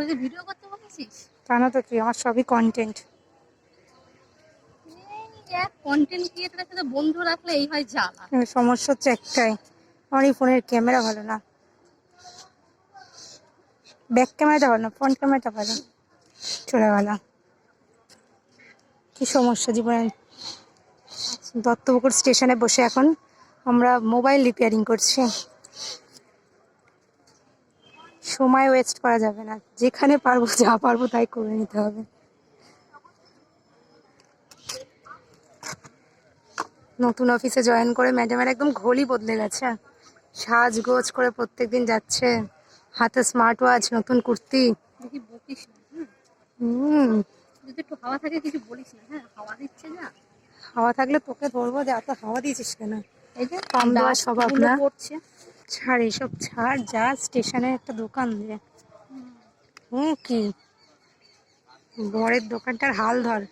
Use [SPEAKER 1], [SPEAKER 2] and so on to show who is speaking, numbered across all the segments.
[SPEAKER 1] ওই ভিডিও করতে বলেছিস?
[SPEAKER 2] তা না তো কি আমার সবই কন্টেন্ট
[SPEAKER 1] কন্টেন্ট ক্রিয়েটারের সাথে বন্ধু রাখলে এই হয় জ্বালা।
[SPEAKER 2] সমস্যা হচ্ছে একটাই আমার এই ফোনের ক্যামেরা ভালো না। ব্যাক ক্যামেরাটা ভালো না ফ্রন্ট ক্যামেরাটা ভালো। চলে গেল। কি সমস্যা জীবনে? দত্তপুকুর স্টেশনে বসে এখন আমরা মোবাইল রিপেয়ারিং করছি। সময় ওয়েস্ট করা যাবে না। যেখানে পারব যা পারব তাই করে নিতে হবে। নতুন অফিসে জয়েন করে ম্যাডামের একদম ঘোলই বদলে গেছে। সাজগোজ করে প্রত্যেকদিন যাচ্ছে। হাতে স্মার্ট ওয়াচ নতুন কুর্তি।
[SPEAKER 1] দেখি বকিস না হ্যাঁ
[SPEAKER 2] হুম।
[SPEAKER 1] যদি একটু হাওয়া থাকে কিছু বলিস না হ্যাঁ। হাওয়া দিচ্ছে
[SPEAKER 2] থাকলে তোকে ধরবো যে এত হাওয়া দিয়েছিস কেন?
[SPEAKER 1] এই যে
[SPEAKER 2] পাম দেওয়া স্বভাব
[SPEAKER 1] ডাস্টগুলো
[SPEAKER 2] না।
[SPEAKER 1] পড়ছে।
[SPEAKER 2] ছাড়, এসব ছাড়, যা স্টেশনে একটা দোকান দিয়ে হুম কি? বরের দোকানটার হাল ধর।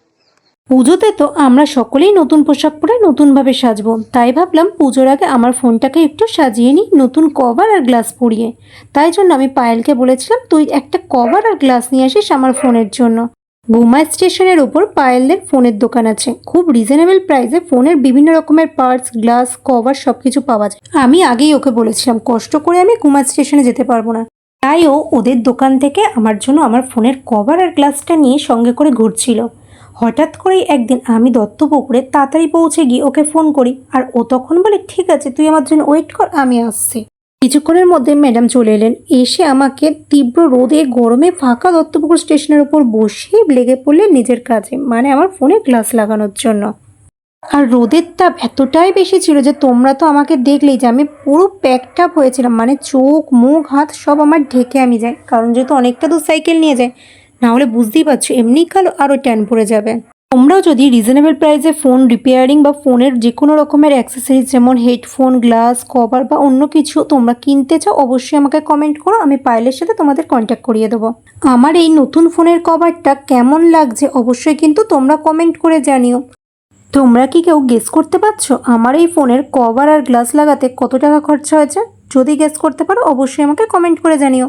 [SPEAKER 3] পুজোতে তো আমরা সকলেই নতুন পোশাক পরে নতুনভাবে সাজবো। তাই ভাবলাম পুজোর আগে আমার ফোনটাকে একটু সাজিয়ে নিই, নতুন কভার আর গ্লাস পরিয়ে। তাই জন্য আমি পায়েলকে বলেছিলাম, তুই একটা কভার আর গ্লাস নিয়ে আসিস আমার ফোনের জন্য। বুমাই স্টেশনের ওপর পায়েলদের ফোনের দোকান আছে। খুব রিজনেবল প্রাইসে ফোনের বিভিন্ন রকমের পার্টস গ্লাস কভার সব কিছু পাওয়া যায়। আমি আগেই ওকে বলেছিলাম, কষ্ট করে আমি কুমার স্টেশনে যেতে পারব না। তাই ও ওদের দোকান থেকে আমার জন্য আমার ফোনের কভার আর গ্লাসটা নিয়ে সঙ্গে করে ঘুরছিল। হঠাৎ করেই একদিন আমি দত্তপুকুরে তাড়াতাড়ি পৌঁছে গিয়ে ওকে ফোন করি। আর ও তখন বলে, ঠিক আছে, তুই আমার জন্য ওয়েট কর, আমি আসছি। কিছুক্ষণের মধ্যে ম্যাডাম চলে এলেন। এসে আমাকে তীব্র রোদে, গরমে ফাঁকা দত্তপুকুর স্টেশনের উপর বসিয়ে লেগে পড়লেন নিজের কাজে মানে আমার ফোনে গ্লাস লাগানোর জন্য। আর রোদের তাপ এতটাই বেশি ছিল যে তোমরা তো আমাকে দেখলেই যে আমি পুরো প্যাকড আপ হয়েছিলাম মানে চোখ, মুখ, হাত সব আমার ঢেকে আমি যাই, কারণ যেহেতু অনেকটা দূর সাইকেল নিয়ে যায় না হলে বুঝতেই পারছ, এমনি কালো আরও ট্যান পড়ে যাবে। তোমরাও যদি রিজনেবল প্রাইসে ফোন রিপেয়ারিং বা ফোনের যে কোনো রকমের অ্যাক্সেসরিজ যেমন হেডফোন গ্লাস কভার বা অন্য কিছু তোমরা কিনতে চাও, অবশ্যই আমাকে কমেন্ট করো, আমি পাইলের সাথে তোমাদের কন্ট্যাক্ট করিয়ে দেবো। আমার এই নতুন ফোনের কভারটা কেমন লাগছে অবশ্যই কিন্তু তোমরা কমেন্ট করে জানিও। তোমরা কি কেউ গেস করতে পারছ? আমার এই ফোনের কভার আর গ্লাস লাগাতে কত টাকা খরচা হয়েছে? যদি গেস করতে পারো, অবশ্যই আমাকে কমেন্ট করে জানিও।